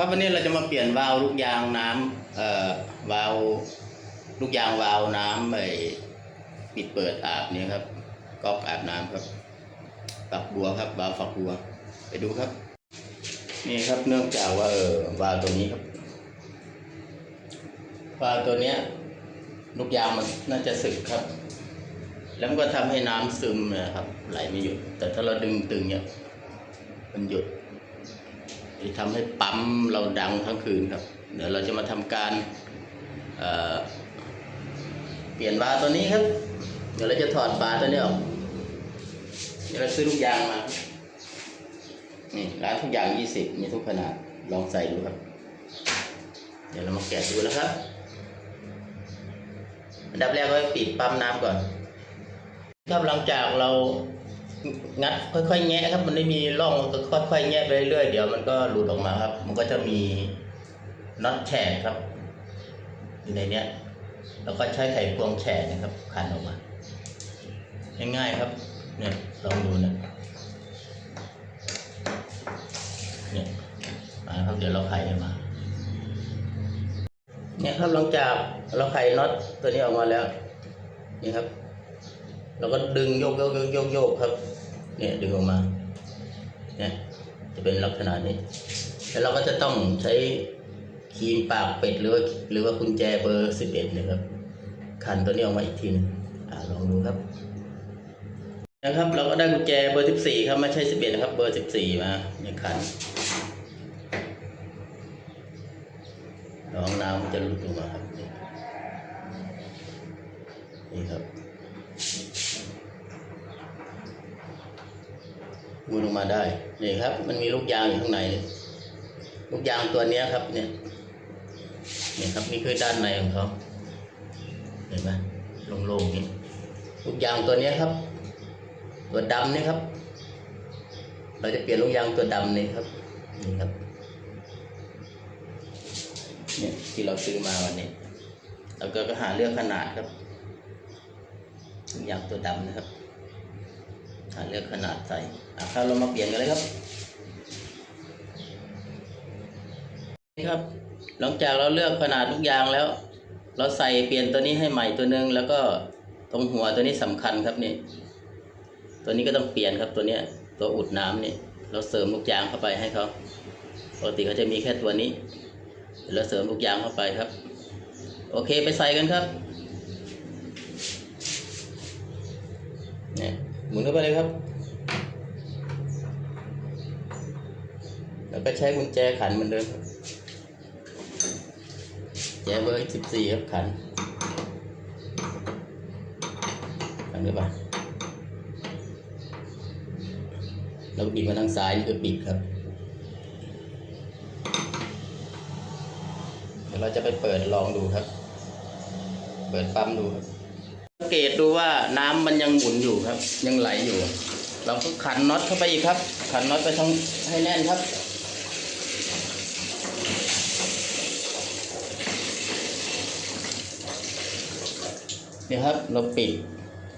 ครับวันนี้เราจะมาเปลี่ยนวาล์วลูกยางน้ำเอ่อวาล์วลูกยางวาล์วน้ำไอปิดเปิดอาบเนี่ยครับก๊อกอาบน้ำครับฝักบัวครับวาล์วฝักบัว ไปดูครับ นี่ครับเนื่องจากว่าเออวาล์วตัวนี้ครับวาล์วตัวเนี้ยลูกยางมันน่าจะสึกครับ แล้วมันก็ทำให้น้ำซึมนะครับ ไหลไม่หยุด แต่ถ้าเราดึงตึงเนี่ยมันหยุด ที่ทำให้ปั๊มเราดังทั้งคืนครับ เดี๋ยวเราจะมาทำการเเปลี่ยนบาร์ตัวนี้ครับ เดี๋ยวเราจะถอดบาร์ตัวนี้ออก เดี๋ยวเราซื้อลูกยางมา นี่ร้านทุกอย่างยี่สิบมีทุกขนาด ลองใส่ดูครับ เดี๋ยวเรามาแกะดูแล้วครับ อันดับแรกก็ปิดปั๊มน้ำก่อนครับหลังจากเรา งัดค่อยๆแงะครับ มันไม่มีร่องก็ค่อยๆแงะไปเรื่อยๆเดี๋ยวมันก็หลุดออกมาครับ มันก็จะมีน็อตแฉกครับ อยู่ในเนี้ยแล้วก็ใช้ไขควงแฉกนะครับขันออกมาง่ายๆครับ เนี่ยลองดูนะเนี่ยมาครับเดี๋ยวเราไขมันมาเนี่ยครับหลังจากเราไขน็อตตัวนี้ออกมาแล้ว นี่ครับ เราก็ดึงโยกโยกโยกโยกครับ เนี่ยดึงออกมาเนี่ยจะเป็นลักษณะนี้ แล้วเราก็จะต้องใช้ครีมปากเป็ดหรือว่าหรือว่ากุญแจเบอร์สิบเอ็ดนะครับขันตัวนี้ออกมาอีกทีหนึงอ่าลองดูครับ นะครับ เราก็ได้กุญแจเบอร์สิบสี่ครับไม่ใช่สิบเอ็ดนะครับ เบอร์สิบสี่มาในขันน้องน้ำมันจะหลุดออกมาครับนี่ครับ มูลงมาได้นี่ครับ มันมีลูกยางอยู่ข้างในนี่ลูกยางตัวเนี้ยครับเนี่ยนี่ครับนี่คือด้านในของเขาเห็นไหมโล่งๆนี่ลูกยางตัวเนี้ยครับ ตัวดำนี่ครับ เราจะเปลี่ยนลูกยางตัวดำนี่ครับนี่ครับเนี่ยที่เราซื้อมาวันนี้แล้วก็หาเลือกขนาดครับลูกยางตัวดำนะครับ เลือกขนาดใส่อะครับเรามาเปลี่ยนกันเลยครับนี่ครับ หลังจากเราเลือกขนาดลูกยางแล้ว เราใส่เปลี่ยนตัวนี้ให้ใหม่ตัวหนึง แล้วก็ตรงหัวตัวนี้สำคัญครับนี่ ตัวนี้ก็ต้องเปลี่ยนครับตัวเนี้ย ตัวอุดน้ำนี่ เราเสริมลูกยางเข้าไปให้เขาปกติเขาจะมีแค่ตัวนี้เดี๋ยวเราเสริมลูกยางเข้าไปครับ โอเคไปใส่กันครับ เข้าไปเลยครับ แล้วก็ใช้กุญแจขันเหมือนเดิมครับแจเบอร์สิบสี่ครับขัน ขันเข้าไปแล้วก็บิดมาทางซ้ายนี่คือปิดครับ เดี๋ยวเราจะไปเปิดลองดูครับ เปิดปั๊มดูครับ สังเกตดูว่าน้ำมันยังหมุนอยู่ครับ ยังไหลอยู่ เราก็ขันน็อตเข้าไปอีกครับ ขันน็อตไปทั้งให้แน่นครับนี่ครับ เราปิด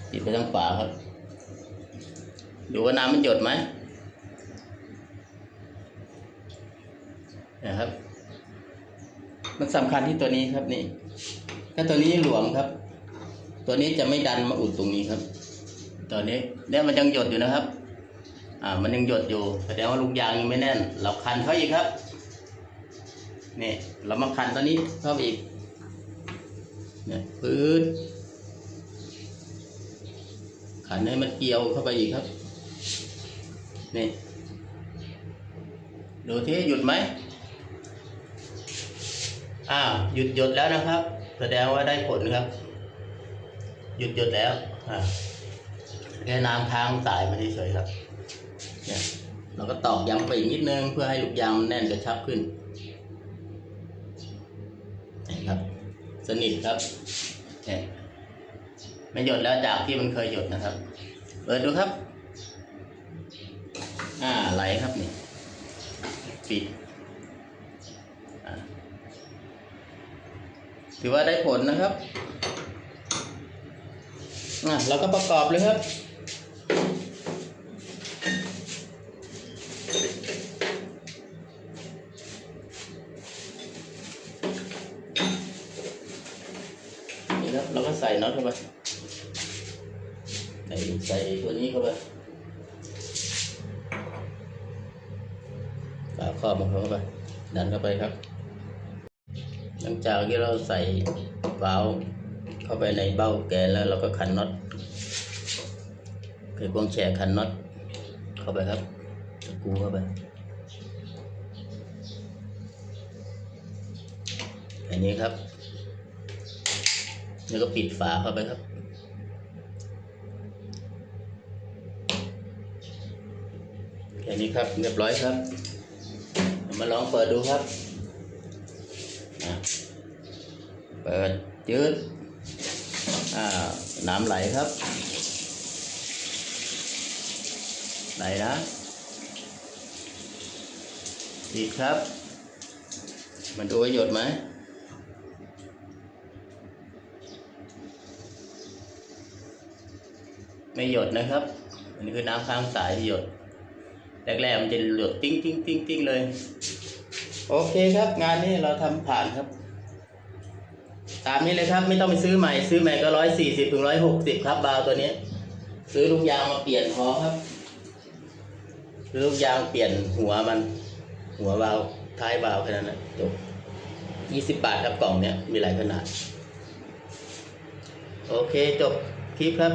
ปิดไปทั้งฝาครับ ดูว่าน้ำมันหยดไหมนะครับ มันสำคัญที่ตัวนี้ครับนี่ถ้าตัวนี้หลวมครับ ตัวนี้จะไม่ดันมาอุดตรงนี้ครับ ตัวนี้เนี่ยมันยังหยดอยู่นะครับ อ่า มันยังหยดอยู่แสดงว่าลูกยางยังไม่แน่น เราคันเขาอีกครับนี่เรามาคันตัวนี้เข้าไปอีกเนี่ยพื้นขันให้มันเกี่ยวเข้าไปอีกครับนี่ดูที่หยุดไหมอ้าวหยุดหยดแล้วนะครับ แสดงว่าได้ผลครับ หยุดหยุดแล้วแค่น้ำค้างสายมาเฉยครับ เนี่ยเราก็ตอกย้ำไปอีกนิดนึงเพื่อให้ลูกยางมันแน่นกระชับขึ้นนี่ครับ สนิทครับเนี่ยไม่หยดแล้วจากที่มันเคยหยดนะครับ เปิดดูครับ อ่าไหลครับนี่ปิดถือว่าได้ผลนะครับ อะเราก็ประกอบเลยครับนี่ครับเราก็ใส่น็อตเข้าไปใส่ใส่ตัวนี้เข้าไปฝาครอบมันเข้าไปดันเข้าไปครับ หลังจากที่เราใส่ฝาล์ว เข้าไปในเบ้าแกแล้วเราก็ขันน็อตคือพวงแฉขันน็อตเข้าไปครับตะกูเข้าไปอันนี้ครับ แล้วก็ปิดฝาเข้าไปครับแค่นี้ครับเรียบร้อยครับ มาลองเปิดดูครับ เปิดยืด อ่าน้ำไหลครับ ไหลนะปิดครับ มันดูว่าหยดไหมไม่หยดนะครับอันนี้คือน้ำค้างสายหยดแรกๆมันจะหยดติ้งติ้งติ้งติ้งเลย โอเคครับ งานนี้เราทำผ่านครับ ตามนี้เลยครับ ไม่ต้องไปซื้อใหม่ซื้อใหม่ก็ร้อยสี่สิบถึงร้อยหกสิบครับบาวตัวนี้ ซื้อลูกยางมาเปลี่ยนพอครับซื้อลูกยางเปลี่ยนหัวมัน หัวบาวท้ายบาวแค่นั้นนะจบยี่สิบบาทครับกล่องเนี้ยมีหลายขนาด โอเคจบคลิปครับ